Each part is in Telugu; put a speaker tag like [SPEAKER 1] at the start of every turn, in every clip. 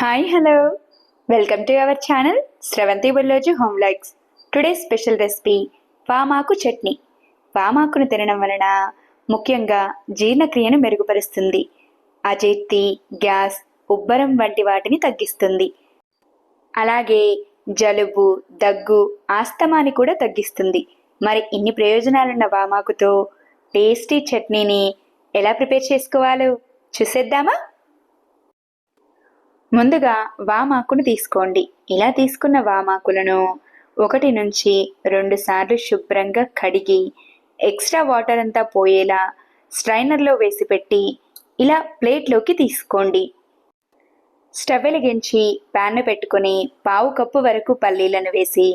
[SPEAKER 1] Hi hello welcome to our channel Sravanthi Bulloju home likes today special recipe వామాకు chutney వామాకును తినడం వలన ముఖ్యంగా జీర్ణక్రియను మెరుగుపరుస్తుంది. అజీర్తి గ్యాస్ ఉబ్బరం వంటి వాటిని తగ్గిస్తుంది. అలాగే జలుబు దగ్గు ఆస్తమాని కూడా తగ్గిస్తుంది. మరి ఇన్ని ప్రయోజనాలున్న వామాకుతో టేస్టీ చట్నీని ఎలా ప్రిపేర్ చేసుకోవాలో చూసేద్దామా? ముందుగా వామాకును తీసుకోండి. ఇలా తీసుకున్న వామాకులను ఒకటి నుంచి రెండు సార్లు శుభ్రంగా కడిగి ఎక్స్ట్రా వాటర్ అంతా పోయేలా స్ట్రైనర్లో వేసి పెట్టి ఇలా ప్లేట్లోకి తీసుకోండి. స్టవ్ వెలిగించి ప్యాన్ పెట్టుకొని పావు కప్పు వరకు పల్లీలను వేసి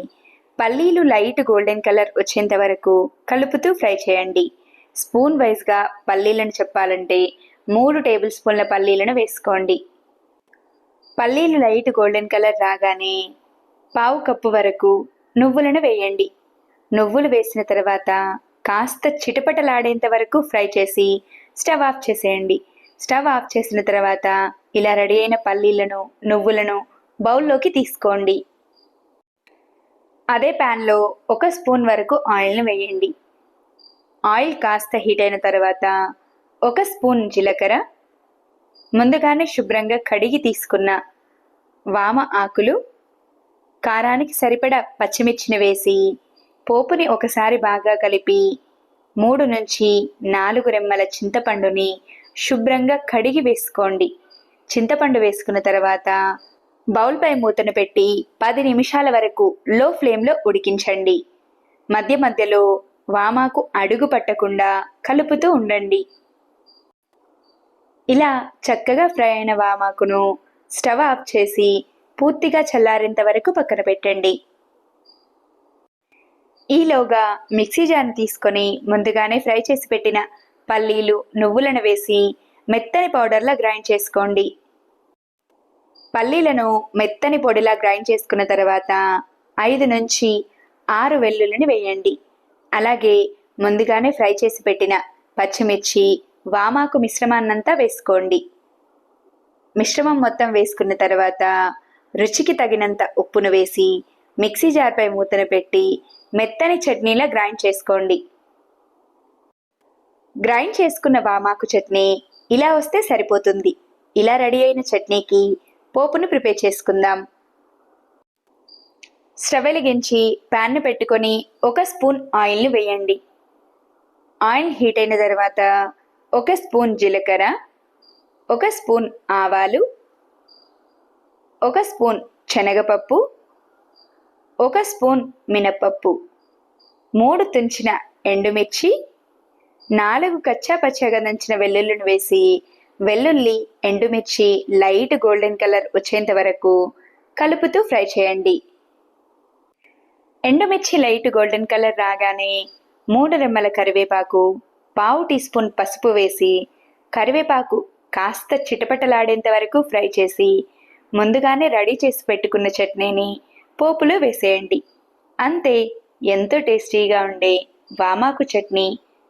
[SPEAKER 1] పల్లీలు లైట్ గోల్డెన్ కలర్ వచ్చేంత వరకు కలుపుతూ ఫ్రై చేయండి. స్పూన్ వైజ్గా పల్లీలను చెప్పాలంటే మూడు టేబుల్ స్పూన్ల పల్లీలను వేసుకోండి. పల్లీలు లైట్ గోల్డెన్ కలర్ రాగానే పావు కప్పు వరకు నువ్వులను వేయండి. నువ్వులు వేసిన తర్వాత కాస్త చిటపటలాడేంత వరకు ఫ్రై చేసి స్టవ్ ఆఫ్ చేసేయండి. స్టవ్ ఆఫ్ చేసిన తర్వాత ఇలా రెడీ అయిన పల్లీలను నువ్వులను బౌల్లోకి తీసుకోండి. అదే ప్యాన్లో ఒక స్పూన్ వరకు ఆయిల్ను వేయండి. ఆయిల్ కాస్త హీట్ అయిన తర్వాత ఒక స్పూన్ జీలకర్ర ముందుగానే శుభ్రంగా కడిగి తీసుకున్న వామ ఆకులు కారానికి సరిపడ పచ్చిమిర్చిని వేసి పోపుని ఒకసారి బాగా కలిపి మూడు నుంచి నాలుగు రెమ్మల చింతపండుని శుభ్రంగా కడిగి వేసుకోండి. చింతపండు వేసుకున్న తర్వాత బౌల్పై మూతను పెట్టి పది నిమిషాల వరకు లో ఫ్లేమ్లో ఉడికించండి. మధ్య మధ్యలో వామాకు అడుగు పట్టకుండా కలుపుతూ ఉండండి. ఇలా చక్కగా ఫ్రై అయిన వామాకును స్టవ్ ఆఫ్ చేసి పూర్తిగా చల్లారేంత వరకు పక్కన పెట్టండి. ఈలోగా మిక్సీ జార్ని తీసుకొని ముందుగానే ఫ్రై చేసి పెట్టిన పల్లీలు నువ్వులను వేసి మెత్తని పౌడర్లా గ్రైండ్ చేసుకోండి. పల్లీలను మెత్తని పొడిలా గ్రైండ్ చేసుకున్న తర్వాత ఐదు నుంచి ఆరు వెల్లుల్లిని వేయండి. అలాగే ముందుగానే ఫ్రై చేసి పెట్టిన పచ్చిమిర్చి వామాకు మిశ్రమాన్నంతా వేసుకోండి. మిశ్రమం మొత్తం వేసుకున్న తర్వాత రుచికి తగినంత ఉప్పును వేసి మిక్సీ జార్పై మూతను పెట్టి మెత్తని చట్నీలా గ్రైండ్ చేసుకోండి. గ్రైండ్ చేసుకున్న వామాకు చట్నీ ఇలా వస్తే సరిపోతుంది. ఇలా రెడీ అయిన చట్నీకి పోపును ప్రిపేర్ చేసుకుందాం. స్టవ్ వెలిగించి ప్యాన్ను పెట్టుకొని ఒక స్పూన్ ఆయిల్ని వేయండి. ఆయిల్ హీట్ అయిన తర్వాత ఒక స్పూన్ జీలకర్ర ఒక స్పూన్ ఆవాలు ఒక స్పూన్ శనగపప్పు ఒక స్పూన్ మినపప్పు మూడు తుంచిన ఎండుమిర్చి నాలుగు కచ్చా పచ్చగా దంచిన వెల్లుల్లిని వేసి వెల్లుల్లి ఎండుమిర్చి లైట్ గోల్డెన్ కలర్ వచ్చేంత వరకు కలుపుతూ ఫ్రై చేయండి. ఎండుమిర్చి లైట్ గోల్డెన్ కలర్ రాగానే మూడు రెమ్మల కరివేపాకు పావు టీ స్పూన్ పసుపు వేసి కరివేపాకు కాస్త చిటపటలాడేంత వరకు ఫ్రై చేసి ముందుగానే రెడీ చేసి పెట్టుకున్న చట్నీని పోపులో వేసేయండి. అంతే ఎంతో టేస్టీగా ఉండే వామాకు చట్నీ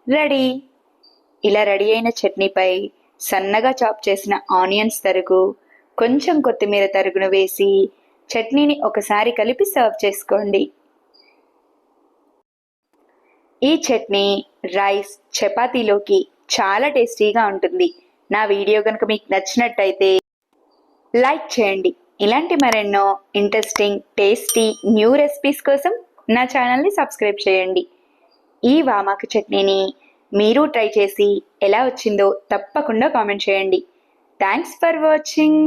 [SPEAKER 1] రెడీ. ఇలా రెడీ అయిన చట్నీపై సన్నగా చాప్ చేసిన ఆనియన్స్ తరుగు కొంచెం కొత్తిమీర తరుగును వేసి చట్నీని ఒకసారి కలిపి సర్వ్ చేసుకోండి. ఈ చట్నీ రైస్ చపాతీలోకి చాలా టేస్టీగా ఉంటుంది. నా వీడియో కనుక మీకు నచ్చినట్టయితే లైక్ చేయండి. ఇలాంటి మరెన్నో ఇంట్రెస్టింగ్ టేస్టీ న్యూ రెసిపీస్ కోసం నా ఛానల్ని సబ్స్క్రైబ్ చేయండి. ఈ వామాకు చట్నీని మీరు ట్రై చేసి ఎలా వచ్చిందో తప్పకుండా కామెంట్ చేయండి. Thanks for watching.